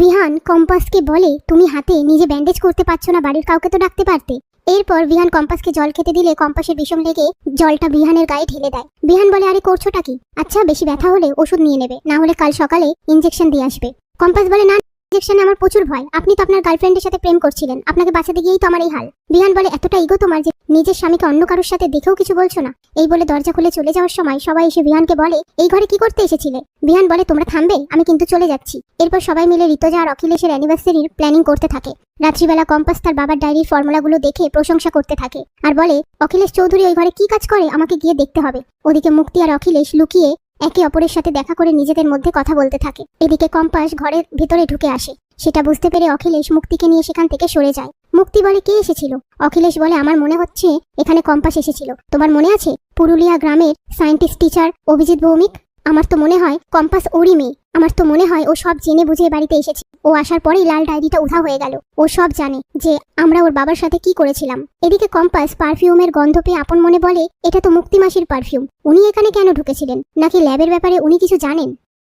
বিহান কম্পাসকে বলে, তুমি হাতে নিজে ব্যান্ডেজ করতে পারছ না বাড়ির কাউকে তো ডাকতে পারতে? এরপর বিহান কম্পাসকে জল খেতে দিলে কম্পাসের বিষম লেগে জলটা বিহানের গায়ে ঢেলে দেয়। বিহান বলে, আরে, করছোটা কি? আচ্ছা বেশি ব্যথা হলে ওষুধ নিয়ে নেবে, না হলে কাল সকালে ইঞ্জেকশন দিয়ে আসবে। কম্পাস বলে, না ইঞ্জেকশনে আমার প্রচুর ভয়। আপনি তো আপনার গার্লফ্রেন্ডের সাথে প্রেম করছিলেন। আপনাকে বাঁচাতে গিয়েই তো আমার এই হাল। বিহান বলে, এতটা ইগো তোমার যে নিজের স্বামীকে অন্য কারোর সাথে দেখেও কিছু বলছো না? এই বলে দরজা খুলে চলে যাওয়ার সময় সবাই এসে বিহানকে বলে, এই ঘরে কি করতে এসেছিলে? বিহান বলে, তোমরা থামবে, আমি কিন্তু চলে যাচ্ছি। এরপর সবাই মিলে ঋতজা আর অখিলেশের অ্যানিভার্সারির প্ল্যানিং করতে থাকে। রাত্রিবেলা কম্পাস তার বাবার ডায়েরির ফর্মুলাগুলো দেখে প্রশংসা করতে থাকে। আর বলে, অখিলেশ চৌধুরী ওই ঘরে কি কাজ করে? আমাকে গিয়ে দেখতে হবে। ওদিকে মুক্তি আর অখিলেশ লুকিয়ে একে অপরের সাথে দেখা করে নিজেদের মধ্যে কথা বলতে থাকে। এদিকে কম্পাস ঘরের ভিতরে ঢুকে আসে। সেটা বুঝতে পেরে অখিলেশ মুক্তিকে নিয়ে সেখান থেকে সরে যায়। মুক্তি বলে কে এসেছিল? অখিলেশ বলে, আমার মনে হচ্ছে এখানে কম্পাস এসেছিল। তোমার মনে আছে? পুরুলিয়া গ্রামের সায়েন্টিস্ট টিচার অভিজিৎ ভৌমিক আমার তো মনে হয় কম্পাস ওরই মেয়ে। আমার তো মনে হয় ও সব জেনে বুঝে বাড়িতে এসেছে। ও আসার পরেই লাল ডায়েরিটা উধা হয়ে গেল। ও সব জানে যে আমরা ওর বাবার সাথে কি করেছিলাম। এদিকে কম্পাস পারফিউমের গন্ধ পেয়ে আপন মনে বলে, এটা তো মুক্তিমাসির পারফিউম। উনি এখানে কেন ঢুকেছিলেন? নাকি ল্যাবের ব্যাপারে উনি কিছু জানেন?